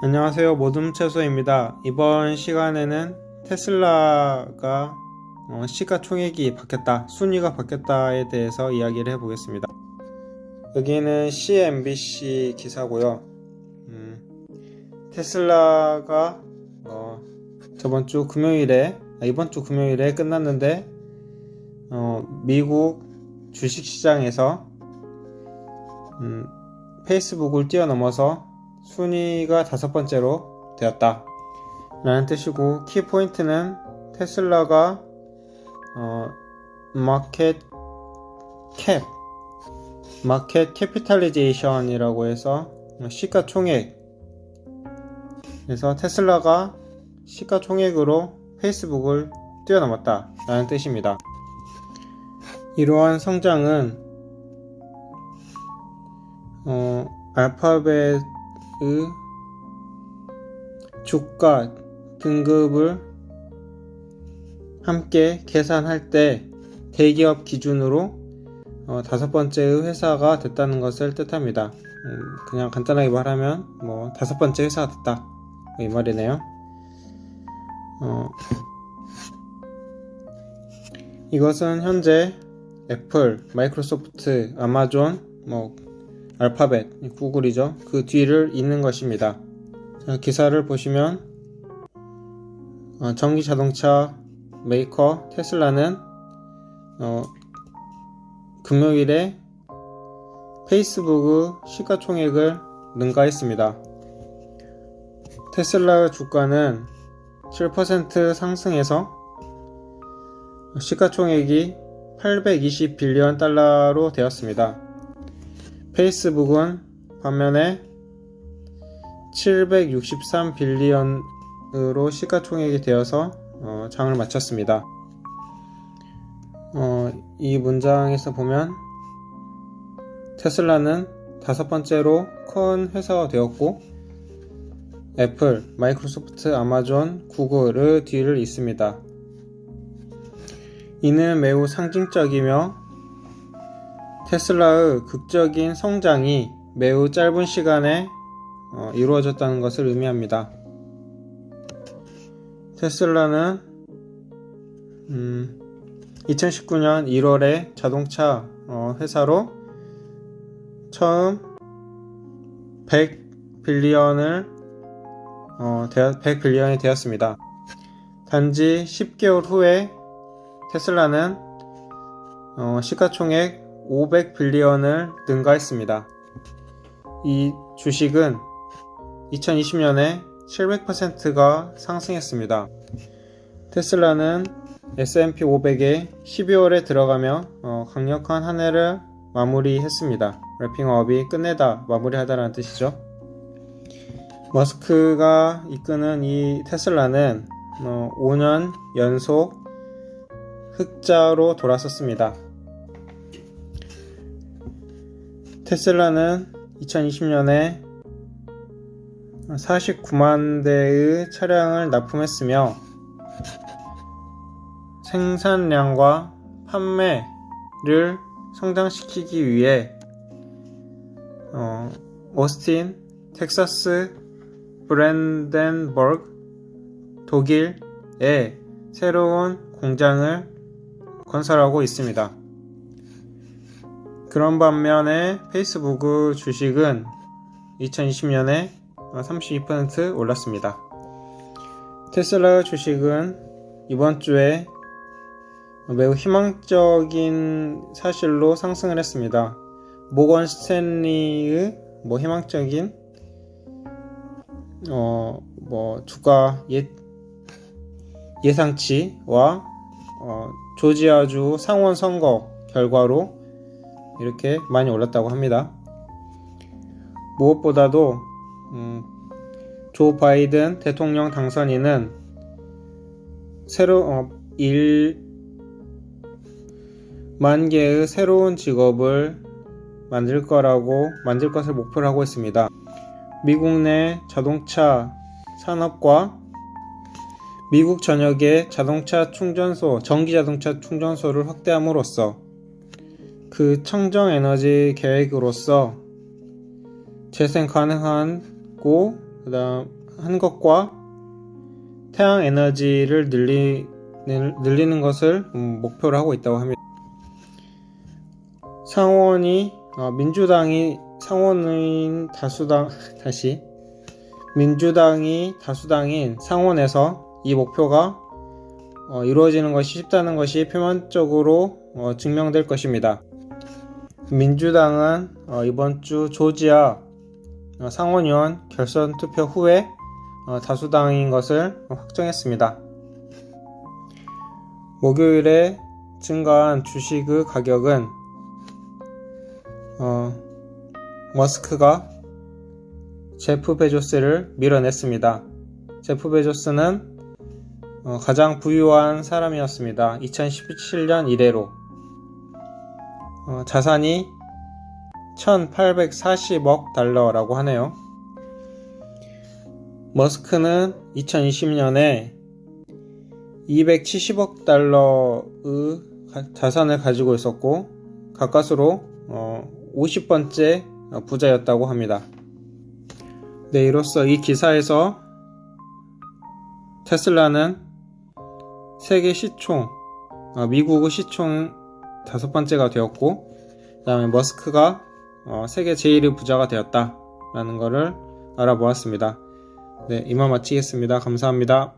안녕하세요. 모둠 채소입니다. 이번 시간에는 테슬라가 어, 시가총액이 바뀌었다, 순위가 바뀌었다에 대해서 이야기를 해보겠습니다. 여기는 CNBC 기사고요. 음, 테슬라가 어, 저번 주 금요일에 아, 이번 주 금요일에 끝났는데 어, 미국 주식시장에서 음, 페이스북을 뛰어넘어서 순위가 다섯 번째로 되었다. 라는 뜻이고, 키포인트는 테슬라가, 어, 마켓 캡, 마켓 캐피탈리제이션이라고 해서 시가총액, 그래서 테슬라가 시가총액으로 페이스북을 뛰어넘었다. 라는 뜻입니다. 이러한 성장은, 어, 알파벳 의 주가 등급을 함께 계산할 때 대기업 기준으로 어, 다섯 번째의 회사가 됐다는 것을 뜻합니다. 음, 그냥 간단하게 말하면 뭐 다섯 번째 회사가 됐다 이 말이네요. 어, 이것은 현재 애플, 마이크로소프트, 아마존, 뭐 알파벳, 구글이죠. 그 뒤를 잇는 것입니다. 자, 기사를 보시면 어, 전기 자동차 메이커 테슬라는 어, 금요일에 페이스북의 시가총액을 능가했습니다. 테슬라 주가는 7% 상승해서 시가총액이 820 빌리언 달러로 되었습니다. 페이스북은 반면에 763 빌리언으로 시가총액이 되어서 어, 장을 마쳤습니다. 어, 이 문장에서 보면 테슬라는 다섯 번째로 큰 회사가 되었고 애플, 마이크로소프트, 아마존, 구글의 뒤를 잇습니다. 이는 매우 상징적이며 테슬라의 극적인 성장이 매우 짧은 시간에 어, 이루어졌다는 것을 의미합니다. 테슬라는 음, 2019년 1월에 자동차 어, 회사로 처음 100 빌리언을 어, 100 빌리언이 되었습니다. 단지 10개월 후에 테슬라는 어, 시가총액 500 빌리언을 능가했습니다. 이 주식은 2020년에 700%가 상승했습니다. 테슬라는 S&P 500에 12월에 들어가며 어, 강력한 한 해를 마무리했습니다. 래핑업이 끝내다 마무리하다라는 뜻이죠. 머스크가 이끄는 이 테슬라는 어, 5년 연속 흑자로 돌아섰습니다. 테슬라는 2020년에 49만 대의 차량을 납품했으며 생산량과 판매를 성장시키기 위해 어, 오스틴, 텍사스, 브랜덴버그, 독일에 새로운 공장을 건설하고 있습니다. 그런 반면에 페이스북 주식은 2020년에 32% 올랐습니다. 테슬라 주식은 이번 주에 매우 희망적인 사실로 상승을 했습니다. 모건 스탠리의 뭐 희망적인 어 뭐 주가 예 예상치와 어 조지아주 상원 선거 결과로 이렇게 많이 올랐다고 합니다. 무엇보다도 음, 조 바이든 대통령 당선인은 새로 어, 1만 개의 새로운 직업을 만들 거라고 만들 것을 목표로 하고 있습니다. 미국 내 자동차 산업과 미국 전역의 자동차 충전소, 전기 자동차 충전소를 확대함으로써 그 청정 에너지 계획으로서 재생 가능하고 그다음 한 것과 태양 에너지를 늘리, 늘- 늘리는 것을 음, 목표로 하고 있다고 합니다. 상원이 어, 민주당이 상원인 다수당 다시 민주당이 다수당인 상원에서 이 목표가 어, 이루어지는 것이 쉽다는 것이 표면적으로 어, 증명될 것입니다. 민주당은 어, 이번 주 조지아 어, 상원의원 결선 투표 후에 어, 다수당인 것을 확정했습니다. 목요일에 증가한 주식의 가격은 어, 머스크가 제프 베조스를 밀어냈습니다. 제프 베조스는 어, 가장 부유한 사람이었습니다. 2017년 이래로 어, 자산이 1840억 달러라고 하네요. 머스크는 2020년에 270억 달러의 가- 자산을 가지고 있었고 가까스로 어, 50번째 부자였다고 합니다. 네, 이로써 이 기사에서 테슬라는 세계 시총, 어, 미국의 시총 다섯 번째가 되었고, 그 다음에 머스크가 어, 세계 제일의 부자가 되었다라는 것을 알아보았습니다. 네, 이만 마치겠습니다. 감사합니다.